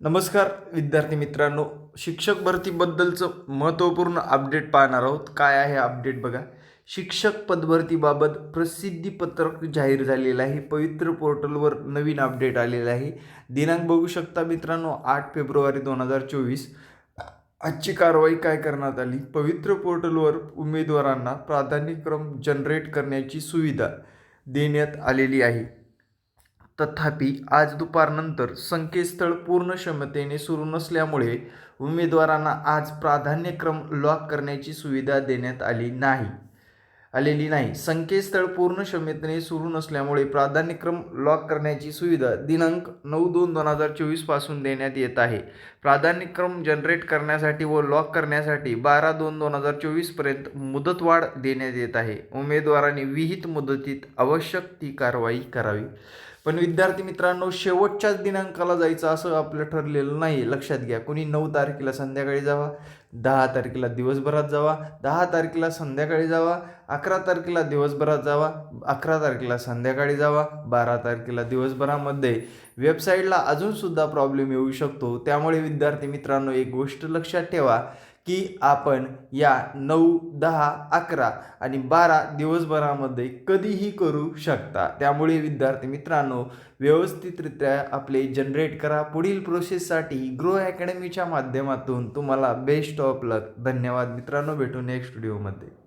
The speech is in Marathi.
नमस्कार विद्यार्थी मित्रांनो. शिक्षक भरतीबद्दलचं महत्त्वपूर्ण अपडेट पाहणार आहोत. काय आहे अपडेट बघा. शिक्षक पदभरतीबाबत प्रसिद्धीपत्रक जाहीर झालेलं आहे. पवित्र पोर्टलवर नवीन अपडेट आलेलं आहे. दिनांक बघू शकता मित्रांनो आठ फेब्रुवारी दोन हजार चोवीस. आजची कारवाई काय करण्यात आली? पवित्र पोर्टलवर उमेदवारांना प्राधान्यक्रम जनरेट करण्याची सुविधा देण्यात आलेली आहे. तथापि आज दुपारनंतर संकेतस्थळ पूर्ण क्षमतेने सुरू नसल्यामुळे उमेदवारांना आज प्राधान्यक्रम लॉक करण्याची सुविधा देण्यात आली नाही. आलेली नाही. संकेतस्थळ पूर्ण क्षमतेने सुरू नसल्यामुळे प्राधान्यक्रम लॉक करण्याची सुविधा दिनांक नऊ दोन दोन हजार चोवीसपासून देण्यात येत आहे. प्राधान्यक्रम जनरेट करण्यासाठी व लॉक करण्यासाठी बारा दोन दोन हजार चोवीसपर्यंत मुदतवाढ देण्यात येत आहे. उमेदवारांनी विहित मुदतीत आवश्यक ती कारवाई करावी. पण विद्यार्थी मित्रांनो शेवटच्याच दिनांकाला जायचं असं आपलं ठरलेलं नाही लक्षात घ्या कोणी नऊ तारखेला संध्याकाळी जावा दहा तारखेला दिवसभरात जावा दहा तारखेला संध्याकाळी जावा अकरा तारखेला दिवसभरात जावा अकरा तारखेला संध्याकाळी जावा बारा तारखेला दिवसभरामध्ये. वेबसाईटला अजूनसुद्धा प्रॉब्लेम येऊ शकतो. त्यामुळे विद्यार्थी मित्रांनो एक गोष्ट लक्षात ठेवा की आपण या नऊ दहा अकरा आणि बारा दिवसभरामध्ये कधीही करू शकता. त्यामुळे विद्यार्थी मित्रांनो व्यवस्थितरित्या आपले जनरेट करा. पुढील प्रोसेससाठी ग्रो अकॅडमीच्या माध्यमातून तुम्हाला बेस्ट ऑफ लक धन्यवाद मित्रांनो. भेटू नेक्स्ट व्हिडिओमध्ये